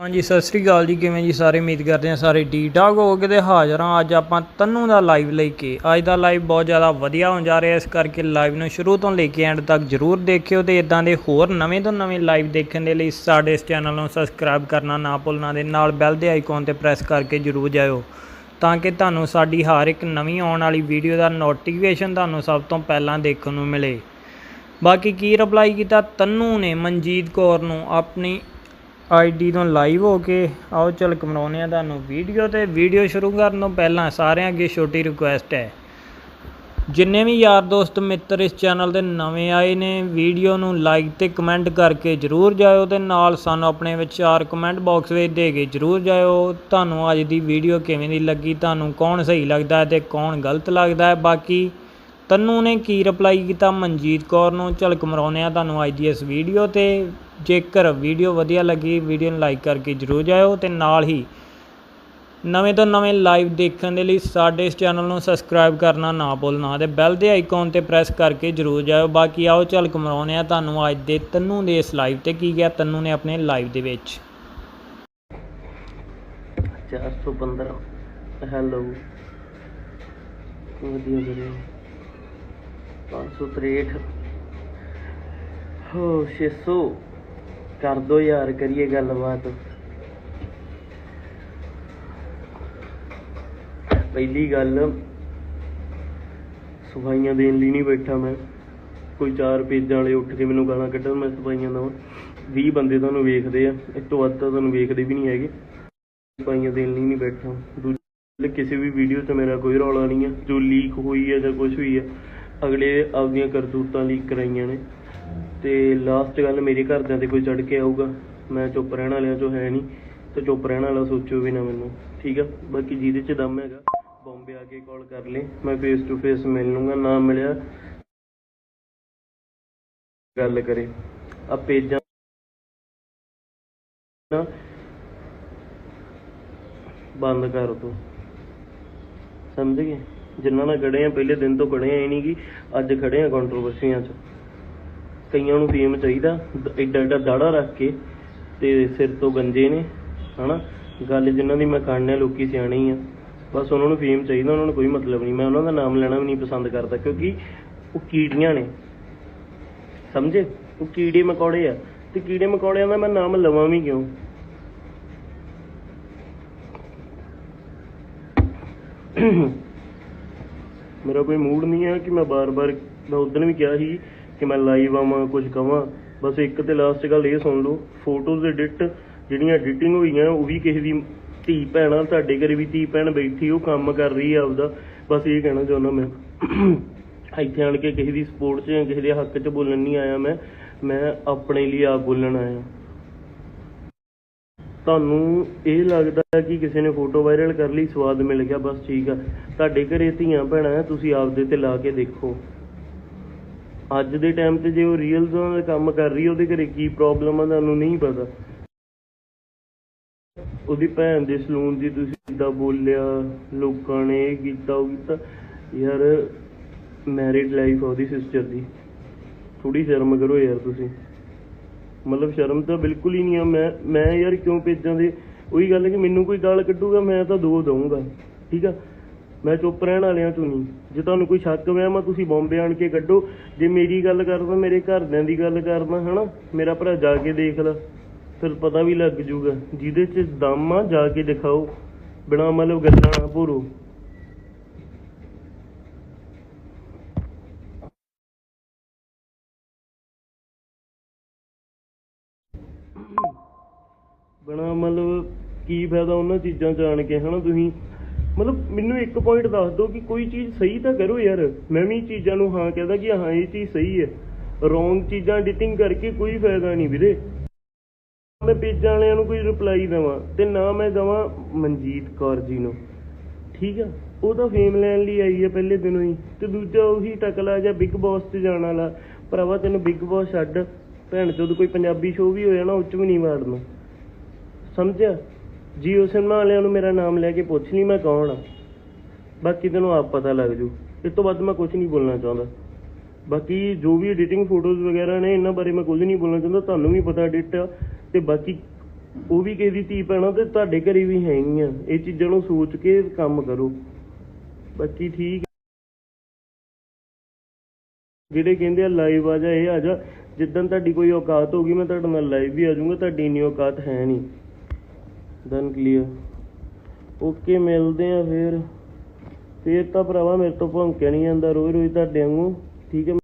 ਹਾਂਜੀ, ਸਤਿ ਸ੍ਰੀ ਅਕਾਲ ਜੀ। ਕਿਵੇਂ ਜੀ? ਸਾਰੇ ਉਮੀਦ ਕਰਦੇ ਹਾਂ ਸਾਰੇ ਠੀਕ ਠਾਕ ਹੋਗੇ ਤੇ ਹਾਜ਼ਰ ਹਾਂ। ਅੱਜ ਆਪਾਂ ਤੰਨੂ ਦਾ ਲਾਈਵ ਲੈ ਕੇ। ਅੱਜ ਦਾ ਲਾਈਵ ਬਹੁਤ ਜ਼ਿਆਦਾ ਵਧੀਆ ਹੋਣ ਜਾ ਰਿਹਾ। ਇਸ ਕਰਕੇ ਲਾਈਵ ਨੂੰ ਸ਼ੁਰੂ ਤੋਂ ਲੈ ਕੇ ਐਂਡ ਤੱਕ ਜਰੂਰ ਦੇਖਿਓ ਤੇ ਇਦਾਂ ਦੇ ਹੋਰ ਨਵੇਂ ਤੋਂ ਨਵੇਂ ਲਾਈਵ ਦੇਖਣ ਦੇ ਲਈ ਸਾਡੇ ਇਸ ਚੈਨਲ ਨੂੰ ਸਬਸਕ੍ਰਾਈਬ ਕਰਨਾ ਨਾ ਭੁੱਲਣਾ ਦੇ ਨਾਲ ਬੈਲ ਦੇ ਆਈਕਨ ਤੇ ਪ੍ਰੈਸ ਕਰਕੇ ਜਰੂਰ ਜਾਇਓ ਤਾਂ ਕਿ ਤੁਹਾਨੂੰ ਸਾਡੀ ਹਰ ਇੱਕ ਨਵੀਂ ਆਉਣ ਵਾਲੀ ਵੀਡੀਓ ਦਾ ਨੋਟੀਫਿਕੇਸ਼ਨ ਤੁਹਾਨੂੰ ਸਭ ਤੋਂ ਪਹਿਲਾਂ ਦੇਖਣ ਨੂੰ ਮਿਲੇ। ਬਾਕੀ ਕੀ ਰਿਪਲਾਈ ਕੀਤਾ? ਤੰਨੂ ਨੇ ਮਨਜੀਤ ਕੌਰ ਨੂੰ ਆਪਣੀ ਆਈਡੀ ਤੋਂ ਲਾਈਵ ਹੋ ਕੇ ਆਓ ਚੱਲ ਕਮਰਾਉਂਦੇ ਆ ਤੁਹਾਨੂੰ ਵੀਡੀਓ ਤੇ ਵੀਡੀਓ ਸ਼ੁਰੂ ਕਰਨ ਤੋਂ ਪਹਿਲਾਂ ਸਾਰਿਆਂ ਅੱਗੇ ਛੋਟੀ ਰਿਕੁਐਸਟ ਹੈ। ਜਿੰਨੇ ਵੀ ਯਾਰ ਦੋਸਤ ਮਿੱਤਰ ਇਸ ਚੈਨਲ ਦੇ ਨਵੇਂ ਆਏ ਨੇ, ਵੀਡੀਓ ਨੂੰ ਲਾਈਕ ਤੇ ਕਮੈਂਟ ਕਰਕੇ ਜਰੂਰ ਜਾਇਓ ਤੇ ਨਾਲ ਸਾਨੂੰ ਆਪਣੇ ਵਿਚਾਰ ਕਮੈਂਟ ਬਾਕਸ ਵਿੱਚ ਦੇ ਕੇ ਜਰੂਰ ਜਾਇਓ। ਤੁਹਾਨੂੰ ਅੱਜ ਦੀ ਵੀਡੀਓ ਕਿਵੇਂ ਦੀ ਲੱਗੀ, ਤੁਹਾਨੂੰ ਕੌਣ ਸਹੀ ਲੱਗਦਾ ਹੈ ਤੇ ਕੌਣ ਗਲਤ ਲੱਗਦਾ ਹੈ, ਬਾਕੀ ਤੰਨੂ ਨੇ ਕੀ ਰਿਪਲਾਈ ਕੀਤਾ? ਮਨਜੀਤ ਕੌਰ ਨੂੰ ਝਲਕ ਮਰਾਉਂਦੇ ਆ ਤੁਹਾਨੂੰ ਅੱਜ ਦੀ ਇਸ ਵੀਡੀਓ ਤੇ ਜੇਕਰ ਵੀਡੀਓ ਵਧੀਆ ਲੱਗੀ ਵੀਡੀਓ ਨੂੰ ਲਾਈਕ ਕਰਕੇ ਜਰੂਰ ਜਾਇਓ ਤੇ ਨਾਲ ਹੀ ਨਵੇਂ ਤੋਂ ਨਵੇਂ ਲਾਈਵ ਦੇਖਣ ਦੇ ਲਈ ਸਾਡੇ ਇਸ ਚੈਨਲ ਨੂੰ ਸਬਸਕ੍ਰਾਈਬ ਕਰਨਾ ਨਾ ਭੁੱਲਣਾ ਤੇ ਬੈਲ ਦੇ ਆਈਕਨ ਤੇ ਪ੍ਰੈਸ ਕਰਕੇ ਜਰੂਰ ਜਾਇਓ। ਬਾਕੀ ਆਓ ਝਲਕ ਮਰਾਉਂਦੇ ਆ ਤੁਹਾਨੂੰ ਅੱਜ ਦੇ ਤੰਨੂ ਦੇ ਇਸ ਲਾਈਵ ਤੇ ਕੀ ਗਿਆ, ਤੰਨੂ ਨੇ ਆਪਣੇ ਲਾਈਵ ਦੇ ਵਿੱਚ। 415 ਹੈਲੋ ਵਧੀਆ ਵੀਰੇ 563 ਹੋ 600 ਕਰ ਦੋ ਯਾਰ, ਕਰੀਏ ਗੱਲਬਾਤ। ਪਹਿਲੀ ਗੱਲ, ਸਫਾਈਆਂ ਦੇਣ ਲਈ ਨਹੀਂ ਬੈਠਾ ਮੈਂ। ਕੋਈ ਚਾਰ ਪੇਜਾਂ ਵਾਲੇ ਉੱਠ ਕੇ ਮੈਨੂੰ ਗਾਲਾਂ ਕੱਢਣ, ਮੈਂ ਸਫਾਈਆਂ ਦਾ। 20 ਬੰਦੇ ਤੁਹਾਨੂੰ ਵੇਖਦੇ ਆ ਇਸ ਤੋਂ ਵੱਧ ਤਾਂ ਤੁਹਾਨੂੰ ਵੇਖਦੇ ਵੀ ਨਹੀਂ ਹੈਗੇ। ਸਫਾਈਆਂ ਦੇਣ ਲਈ ਨਹੀਂ ਬੈਠਾ। ਦੂਜੀ ਕਿਸੇ ਵੀ ਵੀਡੀਓ 'ਚ ਮੇਰਾ ਕੋਈ ਰੌਲਾ ਨਹੀਂ ਆ। ਜੋ ਲੀਕ ਹੋਈ ਹੈ ਜਾਂ ਕੁਝ ਵੀ ਹੈ ਅਗਲੇ ਆਪਦੀਆਂ ਕਰਤੂਤਾਂ ਲੀਕ ਕਰਾਈਆਂ ਨੇ। ਤੇ ਲਾਸਟ ਗੱਲ, ਮੇਰੇ ਘਰਦਿਆਂ ਤੇ ਕੋਈ ਚੜ ਕੇ ਆਊਗਾ, ਮੈਂ ਚੁੱਪ ਰਹਿਣ ਵਾਲਿਆਂ 'ਚੋਂ ਹੈ ਨਹੀਂ, ਤੇ ਚੁੱਪ ਰਹਿਣ ਵਾਲਾ ਸੋਚੋ ਵੀ ਨਾ ਮੈਨੂੰ, ਠੀਕ ਆ? ਬਾਕੀ ਜਿਹਦੇ 'ਚ ਦਮ ਹੈਗਾ, ਬੰਬੇ ਆ ਕੇ ਕਾਲ ਕਰ ਲੈ, ਮੈਂ ਫੇਸ ਟੂ ਫੇਸ ਮਿਲ ਲੂੰਗਾ, ਨਾ ਮਿਲਿਆ, ਗੱਲ ਕਰੇ। ਆ ਪੇਜਾਂ ਬੰਦ ਕਰ ਦੋ ਸਮਝ ਗਏ? ਜਿੰਨਾਂ ਨਾਲ ਖੜੇ ਆ, ਪਹਿਲੇ ਦਿਨ ਤੋਂ ਖੜੇ ਆ, ਇਹ ਨਹੀਂ ਕਿ ਅੱਜ ਖੜੇ ਆ ਕੰਟਰੋਵਰਸੀਆਂ 'ਚ। ਕਈਆਂ ਨੂੰ ਫੇਮ ਚਾਹੀਦਾ ਐਡਾ ਐਡਾ ਦਾੜਾ ਰੱਖ ਕੇ ਤੇ ਸਿਰ ਤੋਂ ਗੰਜੇ ਨੇ, ਹਨਾ? ਗੱਲ ਜਿਨ੍ਹਾਂ ਦੀ ਮੈਂ ਕਰਨਾ ਲੋਕੀ ਸਿਆਣੇ ਹੀ ਆ। ਬਸ ਉਹਨਾਂ ਨੂੰ ਫੇਮ ਚਾਹੀਦਾ, ਉਹਨਾਂ ਨੂੰ ਕੋਈ ਮਤਲਬ ਨਹੀਂ। ਮੈਂ ਉਹਨਾਂ ਦਾ ਨਾਮ ਲੈਣਾ ਵੀ ਨਹੀਂ ਪਸੰਦ ਕਰਦਾ, ਕਿਉਂਕਿ ਉਹ ਕੀੜੀਆਂ ਨੇ। ਸਮਝੇ? ਉਹ ਕੀੜੇ ਮਕੌੜੇ ਆ। ਤੇ ਕੀੜੇ ਮਕੌੜਿਆਂ ਦਾ ਮੈਂ ਨਾਮ ਲਵਾਂ ਵੀ ਕਿਉਂ? ਮੇਰਾ ਕੋਈ ਮੂਡ ਨਹੀਂ ਹੈ ਕਿ ਮੈਂ ਬਾਰ-ਬਾਰ, ਮੈਂ ਉਦੋਂ ਵੀ ਕਿਹਾ ਸੀ ਕਿ ਮੈਂ ਲਾਈਵ ਆਵਾਂ ਕੁਝ ਕਵਾਂ। ਬਸ ਇੱਕ ਤੇ ਲਾਸਟ ਗੱਲ ਇਹ ਸੁਣ ਲਓ ਫੋਟੋਜ਼ ਐਡਿਟ ਜਿਹੜੀਆਂ ਐਡੀਟਿੰਗ ਹੋਈਆਂ, ਉਹ ਵੀ ਕਿਸੇ ਦੀ ਧੀ ਭੈਣਾ ਤੁਹਾਡੇ ਘਰੇ ਵੀ ਧੀ ਭੈਣ ਬੈਠੀ, ਉਹ ਕੰਮ ਕਰ ਰਹੀ ਹੈ ਆਪਦਾ। ਬਸ ਇਹ ਕਹਿਣਾ ਚਾਹੁੰਦਾ ਮੈਂ। ਇੱਥੇ ਆਣ ਕੇ ਕਿਸੇ ਦੀ ਸਪੋਰਟ 'ਚ ਜਾਂ ਕਿਸੇ ਦੇ ਹੱਕ 'ਚ ਬੋਲਣ ਨਹੀਂ ਆਇਆ ਮੈਂ ਮੈਂ ਆਪਣੇ ਲਈ ਆਪ ਬੋਲਣ ਆਇਆ। ਤੁਹਾਨੂੰ ਇਹ ਲੱਗਦਾ ਹੈ ਕਿ ਕਿਸੇ ਨੇ ਫੋਟੋ ਵਾਇਰਲ ਕਰ ਲਈ, ਸਵਾਦ ਮਿਲ ਗਿਆ, ਬਸ ਠੀਕ ਆ। ਤੁਹਾਡੇ ਘਰੇ ਧੀਆਂ ਭੈਣਾਂ ਆ, ਤੁਸੀਂ ਆਪਦੇ ਤੇ ਲਾ ਕੇ ਦੇਖੋ। ਅੱਜ ਦੇ ਟਾਈਮ ਤੇ ਜੇ ਉਹ ਰੀਅਲ ਦਾ ਕੰਮ ਕਰ ਰਹੀ ਉਹਦੇ ਘਰੇ ਕੀ ਪ੍ਰੋਬਲਮ ਆ, ਤੁਹਾਨੂੰ ਨਹੀਂ ਪਤਾ। ਉਹਦੀ ਭੈਣ ਦੇ ਸਲੂਨ ਦੀ ਤੁਸੀਂ ਕਿੱਦਾਂ ਬੋਲਿਆ, ਲੋਕਾਂ ਨੇ ਇਹ ਕੀਤਾ, ਉਹ ਕੀਤਾ। ਯਾਰ ਮੈਰਿਡ ਲਾਈਫ ਉਹਦੀ ਸਿਸਟਰ ਦੀ। ਥੋੜੀ ਸ਼ਰਮ ਕਰੋ ਯਾਰ ਤੁਸੀਂ। ਮਤਲਬ ਸ਼ਰਮ ਤਾਂ ਬਿਲਕੁਲ ਹੀ ਨਹੀਂ ਆ। ਮੈਂ ਮੈਂ ਯਾਰ ਕਿਉਂ ਭੇਜਾਂ ਦੇ? ਉਹੀ ਗੱਲ ਹੈ ਕਿ ਮੈਨੂੰ ਕੋਈ ਗਾਲ ਕੱਢੂਗਾ, ਮੈਂ ਤਾਂ ਦੋ ਦਊਂਗਾ। ਠੀਕ ਆ? ਮੈਂ ਚੁੱਪ ਰਹਿਣ ਵਾਲਿਆਂ ਚੋਂ ਨਹੀਂ। ਜੇ ਤੁਹਾਨੂੰ ਕੋਈ ਸ਼ੱਕ ਵਹਿਮ ਤੁਸੀਂ ਬੰਬੇ ਆਣ ਕੇ ਕੱਢੋ। ਜੇ ਮੇਰੀ ਗੱਲ ਕਰਦਾ ਮੇਰੇ ਘਰਦਿਆਂ ਦੀ ਗੱਲ ਕਰਦਾ, ਹਨਾ? ਮੇਰਾ ਭਰਾ ਜਾ ਕੇ ਦੇਖ ਲੈ। ਫਿਰ ਪਤਾ ਵੀ ਲੱਗ ਜੂਗਾ। ਜਿਹਦੇ 'ਚ ਦਮ ਆ, ਜਾ ਕੇ ਦਿਖਾਓ। ਬਿਨਾ ਮਤਲਬ ਗੱਲਾਂ ਨਾ ਭੋਰੋ। ਬਣਾ, ਮਤਲਬ ਕੀ ਫਾਇਦਾ ਉਹਨਾਂ ਚੀਜ਼ਾਂ ਚ ਆਣ ਕੇ, ਹਨਾ ਤੁਸੀਂ? ਮਤਲਬ ਮੈਨੂੰ ਇੱਕ ਪੁਆਇੰਟ ਦੱਸ ਦਿਓ ਕਿ ਕੋਈ ਚੀਜ਼ ਸਹੀ ਤਾਂ ਕਰੋ ਯਾਰ। ਮੈਂ ਵੀ ਚੀਜ਼ਾਂ ਨੂੰ ਹਾਂ ਕਹਿੰਦਾ ਕਿ ਹਾਂ, ਇਹ ਚੀਜ਼ ਸਹੀ ਹੈ। ਰੋਂਗ ਚੀਜ਼ਾਂ ਐਡੀਟਿੰਗ ਕਰਕੇ ਕੋਈ ਫਾਇਦਾ ਨਹੀਂ ਵੀਰੇ। ਮੈਂ ਪੇਜਾਂ ਵਾਲਿਆਂ ਨੂੰ ਕੋਈ ਰਿਪਲਾਈ ਦੇਵਾਂ ਤੇ ਨਾ ਮੈਂ ਦੇਵਾਂ ਮਨਜੀਤ ਕੌਰ ਜੀ ਨੂੰ। ਠੀਕ ਆ? ਉਹ ਤਾਂ ਫੇਮ ਲੈਣ ਲਈ ਆਈ ਹੈ ਪਹਿਲੇ ਦਿਨੋਂ ਹੀ। ਤੇ ਦੂਜਾ ਉਹੀ ਟਕਲਾ ਜਾਂ ਬਿਗ ਬੌਸ 'ਚ ਜਾਣ ਵਾਲਾ। ਭਰਾਵਾ ਤੈਨੂੰ ਬਿਗ ਬੌਸ ਛੱਡ। ਭੈਣ ਚੋਦ ਕੋਈ ਪੰਜਾਬੀ ਸ਼ੋਅ ਵੀ ਹੋਇਆ ਨਾ, ਉਹ ਵੀ ਨਹੀਂ ਮਾਰਨਾ ਸਮਝਿਆ? ਜੀਓ ਸਿਨੇਮਾ ਵਾਲਿਆਂ ਨੂੰ ਮੇਰਾ ਨਾਮ ਲੈ ਕੇ ਪੁੱਛ ਲਈ ਮੈਂ ਕੌਣ ਆ? ਬਾਕੀ ਤੈਨੂੰ ਆਪ ਪਤਾ ਲੱਗ ਜੂ। ਇਸ ਤੋਂ ਵੱਧ ਮੈਂ ਕੁਝ ਨਹੀਂ ਬੋਲਣਾ ਚਾਹੁੰਦਾ। ਬਾਕੀ ਜੋ ਵੀ ਐਡੀਟਿੰਗ ਫੋਟੋਜ਼ ਵਗੈਰਾ ਨੇ, ਇਹਨਾਂ ਬਾਰੇ ਮੈਂ ਕੁਝ ਨਹੀਂ ਬੋਲਣਾ ਚਾਹੁੰਦਾ। ਤੁਹਾਨੂੰ ਵੀ ਪਤਾ ਐਡਿਟ ਆ। ਤੇ ਬਾਕੀ ਉਹ ਵੀ ਕਿਸੇ ਦੀ ਧੀ ਭੈਣਾਂ ਤੇ ਤੁਹਾਡੇ ਘਰੇ ਵੀ ਹੈਗੀਆਂ ਇਹ ਚੀਜ਼ਾਂ ਨੂੰ ਸੋਚ ਕੇ ਕੰਮ ਕਰੋ। ਬਾਕੀ ਠੀਕ ਜਿਹੜੇ ਕਹਿੰਦੇ ਆ ਲਾਈਵ ਆ ਜਾ, ਇਹ ਆ ਜਾ। ਜਿੱਦਣ ਤੁਹਾਡੀ ਕੋਈ ਔਕਾਤ ਹੋਗੀ ਮੈਂ ਤੁਹਾਡੇ ਨਾਲ ਲਾਈਵ ਵੀ ਆ ਜਾਊਂਗਾ। ਤੁਹਾਡੀ ਇੰਨੀ ਔਕਾਤ ਹੈ ਨਹੀਂ। Done clear. ਓਕੇ, ਮਿਲਦੇ ਆ ਫੇਰ। ਫੇਰ ਤਾਂ ਭਰਾਵਾ ਮੇਰੇ ਤੋਂ ਭੌਂਕਿਆ ਨਹੀਂ ਜਾਂਦਾ। ਰੋਜ਼ ਰੋਜ਼ ਤੁਹਾਡੇ ਵਾਂਗੂ। ਠੀਕ ਹੈ